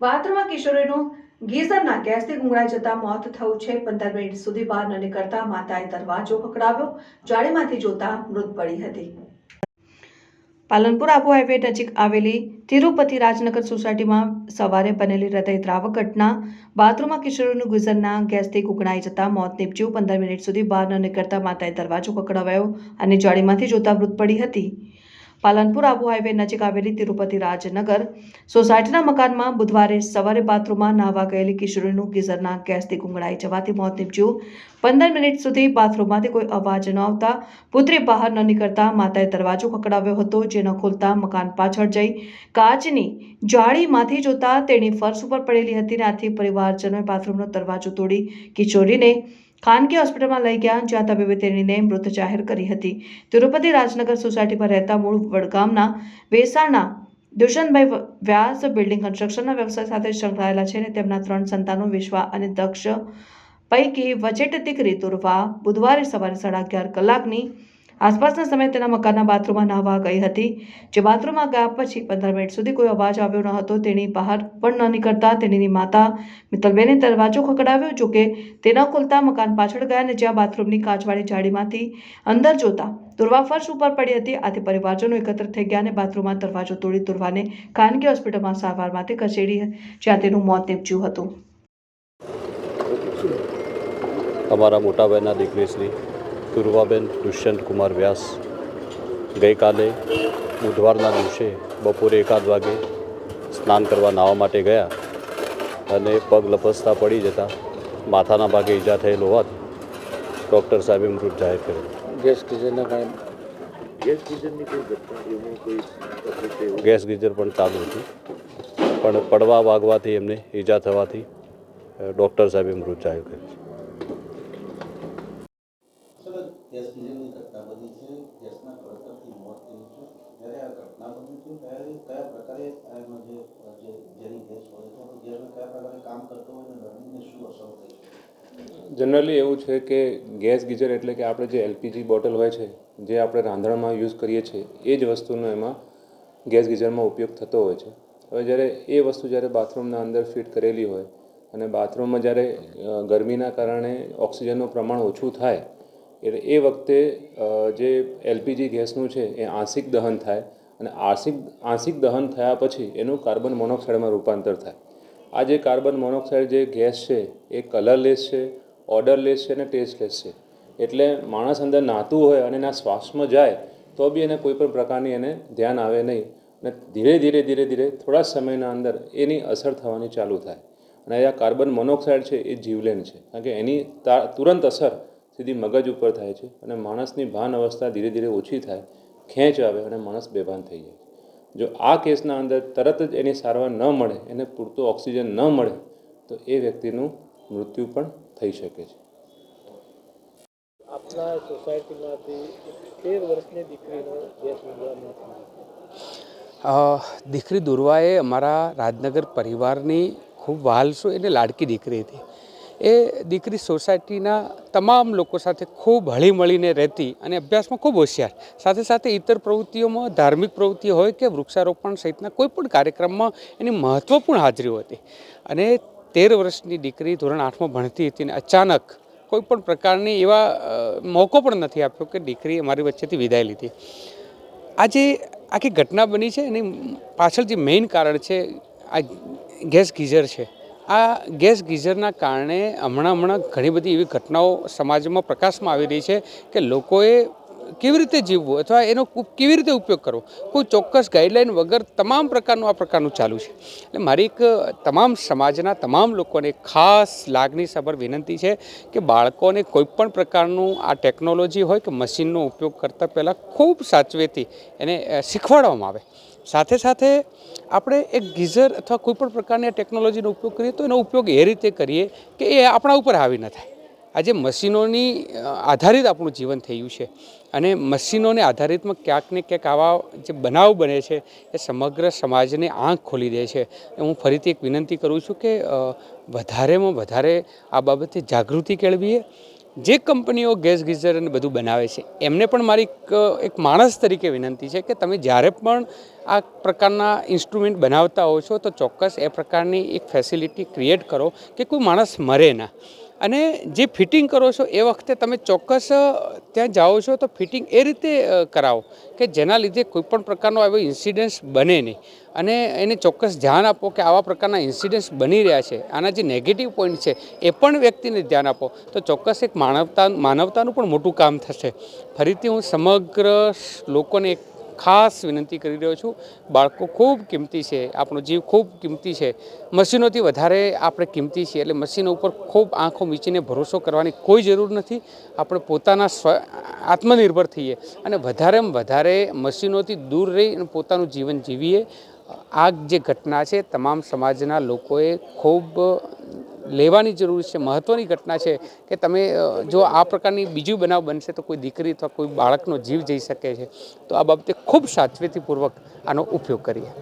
વાત્રમાં કિશોરીનું ગીઝરના ગેસથી ગુંગળાઈ જતા મોત થયું છે. પંદર મિનિટ સુધી બહાર ન નીકળતા માતાએ દરવાજો પકડાવ્યો જાળીમાંથી જોતા મૃત પડી હતી. પાલનપુર આબુ હાઈવે નજીક આવેલી તિરુપતિ રાજનગર સોસાયટીમાં સવારે બનેલી હૃદયદ્રાવક ઘટના. બાથરૂમમાં કિશોરીનું ગુજરના ગેસથી ગુંગળાઈ જતા મોત નીપજ્યું. પંદર મિનિટ સુધી બહાર ન નીકળતા માતાએ દરવાજો પકડાવ્યો અને જાળીમાંથી જોતા મૃત પડી હતી. પાલનપુર આબુ હાઈવે નજીક આવેલી તિરુપતિ રાજનગર સોસાયટીના મકાનમાં બુધવારે સવારે બાથરૂમમાં નાહવા ગયેલી કિશોરીનું ગીઝરના ગેસથી ગુંગળાઈ જવાથી મોત નીપજ્યું. પંદર મિનિટ સુધી બાથરૂમમાંથી કોઈ અવાજ ન આવતા પુત્રી બહાર ન નીકળતા માતાએ દરવાજો ખકડાવ્યો હતો, જે ન ખોલતા મકાન પાછળ જઈ કાચની જાળીમાંથી જોતા તેણી ફર્શ ઉપર પડેલી હતી ને આથી પરિવારજનોએ બાથરૂમનો દરવાજો તોડી કિશોરીને ખાનગી હોસ્પિટલમાં લઈ ગયા જ્યાં તબીબે તેણીને મૃત જાહેર કરી હતી. તિરુપતિ રાજનગર સોસાયટીમાં રહેતા મૂળ વડગામના વેસાણના દુષ્યંતભાઈ વ્યાસ બિલ્ડિંગ કન્સ્ટ્રક્શનના વ્યવસાય સાથે સંકળાયેલા છે અને તેમના ત્રણ સંતાનો વિશ્વા અને દક્ષ પૈકી વચેટ દીકરી દુર્વા બુધવારે સવારે સાડા અગિયાર કલાકની આસપાસના સમયે તેના મકાનના બાથરૂમમાં નાહવા ગઈ હતી. જે બાથરૂમમાં ગયા પછી પંદર મિનિટ સુધી કોઈ અવાજ આવ્યો ન હતો. તેની બહાર પણ ન નીકળતા તેણીની માતા મિત્તલબેને દરવાજો ખકડાવ્યો જોકે તે ન ખોલતા મકાન પાછળ ગયા અને જ્યાં બાથરૂમની કાચવાળી જાળીમાંથી અંદર જોતા દુર્વા ફર્શ ઉપર પડી હતી. આથી પરિવારજનો એકત્ર થઈ ગયા અને બાથરૂમમાં દરવાજો તોડી દુર્વાને ખાનગી હોસ્પિટલમાં સારવાર માટે ખસેડી જ્યાં તેનું મોત નીપજ્યું હતું. અમારા મોટા દીકરી શ્રી તુર્વાબેન દુષ્યંત કુમાર વ્યાસ ગઈકાલે બુધવારના દિવસે બપોરે એકાદ વાગે સ્નાન કરવા નાહવા માટે ગયા અને પગ લપસતા પડી જતા માથાના ભાગે ઈજા થયેલ હોવાથી ડૉક્ટર સાહેબે મૃત જાહેર કર્યો. ગેસ ગીઝરના કારણે? ગેસ ગીઝર પણ ચાલુ હતું. પણ પડવા વાગવાથી એમને ઈજા થવાથી ડૉક્ટર સાહેબે મૃત જાહેર કર્યો છે સર ગેસ ગીઝરની ઘટના બની છે ગેસના કડતરથી મોત થયું છે જ્યારે આ ઘટના બની છે ત્યારે કયા પ્રકારે આ એનો જે જે જેની ગેસ હોય છે તો ગેસમાં કયા પ્રકારે જનરલી એવું છે કે ગેસ ગીઝર એટલે કે આપણે જે એલપીજી બોટલ હોય છે, જે આપણે રાંધણમાં યુઝ કરીએ છીએ, એ જ વસ્તુનો એમાં ગેસ ગીઝરમાં ઉપયોગ થતો હોય છે. હવે જ્યારે એ વસ્તુ જ્યારે બાથરૂમના અંદર ફિટ કરેલી હોય અને બાથરૂમમાં જ્યારે ગરમીના કારણે ઓક્સિજનનું પ્રમાણ ઓછું થાય, એટલે એ વખતે જે એલપીજી ગેસનું છે એ આંશિક દહન થાય અને આંશિક આંશિક દહન થયા પછી એનું કાર્બન મોનોક્સાઇડમાં રૂપાંતર થાય. આ જે કાર્બન મોનોક્સાઇડ જે ગેસ છે, એ કલરલેસ છે, ઓર્ડરલેસ છે અને ટેસ્ટલેસ છે. એટલે માણસ અંદર નાહતું હોય અને એના શ્વાસમાં જાય, તો બી એને કોઈ પણ પ્રકારની એને ધ્યાન આવે નહીં. અને ધીરે ધીરે ધીરે ધીરે થોડા સમયના અંદર એની અસર થવાની ચાલુ થાય. અને આ કાર્બન મોનોક્સાઇડ છે, એ જીવલેણ છે. કારણ કે એની તુરંત અસર સીધી મગજ ઉપર થાય છે અને માણસની ભાન અવસ્થા ધીરે ધીરે ઓછી થાય, ખેંચ આવે અને માણસ બેભાન થઈ જાય જો આ કેસના અંદર તરત જ એની સારવાર ન મળે એને પૂરતો ઓક્સિજન ન મળે તો એ વ્યક્તિનું મૃત્યુ પણ થઈ શકે છે. આપના સોસાયટીમાંથી તેર વર્ષની દીકરીનો ગેસ દીકરી દુર્વાએ અમારા રાજનગર પરિવારની ખૂબ વાલસો એને લાડકી દીકરી હતી. એ દીકરી સોસાયટીના તમામ લોકો સાથે ખૂબ હળીમળીને રહેતી અને અભ્યાસમાં ખૂબ હોશિયાર. સાથે સાથે ઇતર પ્રવૃત્તિઓમાં ધાર્મિક પ્રવૃત્તિ હોય કે વૃક્ષારોપણ સહિતના કોઈપણ કાર્યક્રમમાં એની મહત્ત્વપૂર્ણ હાજરી હતી. અને તેર વર્ષની દીકરી ધોરણ આઠમાં ભણતી હતી અને અચાનક કોઈ પણ પ્રકારની એવા મોકો પણ નથી આપ્યો કે દીકરી અમારી વચ્ચેથી વિદાય લીધી. આ જે આખી ઘટના બની છે એની પાછળ જે મેઇન કારણ છે, આ ગેસ ગીઝર છે આ ગેસ ગીઝરના કારણે હમણાં હમણાં ઘણી બધી એવી ઘટનાઓ સમાજમાં પ્રકાશમાં આવી રહી છે કે લોકોએ કેવી રીતે જીવવું અથવા એનો કેવી રીતે ઉપયોગ કરવો? કોઈ ચોક્કસ ગાઈડલાઇન વગર તમામ પ્રકારનું આ પ્રકારનું ચાલુ છે. એટલે મારી એક તમામ સમાજના તમામ લોકોને ખાસ લાગણીસભર વિનંતી છે કે બાળકોને કોઈ પણ પ્રકારનું આ ટેકનોલોજી હોય કે મશીનનો ઉપયોગ કરતાં પહેલાં ખૂબ સાચવેથી એને શીખવાડવામાં આવે. સાથે સાથે આપણે એક ગીઝર અથવા કોઈપણ પ્રકારની ટેકનોલોજીનો ઉપયોગ કરીએ તો એનો ઉપયોગ એ રીતે કરીએ કે એ આપણા ઉપર હાવી ન થાય. આજે મશીનોની આધારિત આપણું જીવન થયું છે અને મશીનોને આધારિતમાં ક્યાંક ને ક્યાંક આવા જે બનાવ બને છે એ સમગ્ર સમાજને આંખ ખોલી દે છે. હું ફરીથી એક વિનંતી કરું છું કે વધારેમાં વધારે આ બાબતે જાગૃતિ કેળવીએ જે કંપનીઓ ગેસ, ગીઝર અને બધું બનાવે છે, એમને પણ મારી એક માણસ તરીકે વિનંતી છે કે તમે જ્યારે પણ આ પ્રકારના ઇન્સ્ટ્રુમેન્ટ બનાવતા હો છો, તો ચોક્કસ એ પ્રકારની એક ફેસિલિટી ક્રિએટ કરો કે કોઈ માણસ મરે ના. અને જે ફિટિંગ કરો છો એ વખતે તમે ચોક્કસ ત્યાં જાઓ છો તો ફિટિંગ એ રીતે કરાવો કે જેના લીધે કોઈ પણ પ્રકારનો એવો ઇન્સિડન્સ બને નહીં. અને એને ચોક્કસ ધ્યાન આપો કે આવા પ્રકારના ઇન્સિડન્સ બની રહ્યા છે. આના જે નેગેટિવ પોઈન્ટ છે એ પણ વ્યક્તિને ધ્યાન આપો. તો ચોક્કસ એક માનવતા, માનવતાનું પણ મોટું કામ થશે. ફરીથી હું સમગ્ર લોકોને એક ખાસ વિનંતી કરી રહ્યો છું. બાળકો ખૂબ કિંમતી છે, આપણો જીવ ખૂબ કિંમતી છે. મશીનોથી વધારે આપણે કિંમતી છીએ, એટલે મશીનો ઉપર ખૂબ આંખો મીચીને ભરોસો કરવાની કોઈ જરૂર નથી. આપણે પોતાના સ્વ, આત્મનિર્ભર થઈએ અને વધારેમાં વધારે મશીનોથી દૂર રહી અને પોતાનું જીવન જીવીએ. આ જે ઘટના છે, તમામ સમાજના લોકોએ ખૂબ લેવાની જરૂર છે મહત્ત્વની ઘટના છે કે તમે જો આ પ્રકારની બીજું બનાવ બનશે તો કોઈ દીકરી અથવા કોઈ બાળકનો જીવ જઈ શકે છે. તો આ બાબતે ખૂબ સાવચેતીપૂર્વક આનો ઉપયોગ કરીએ.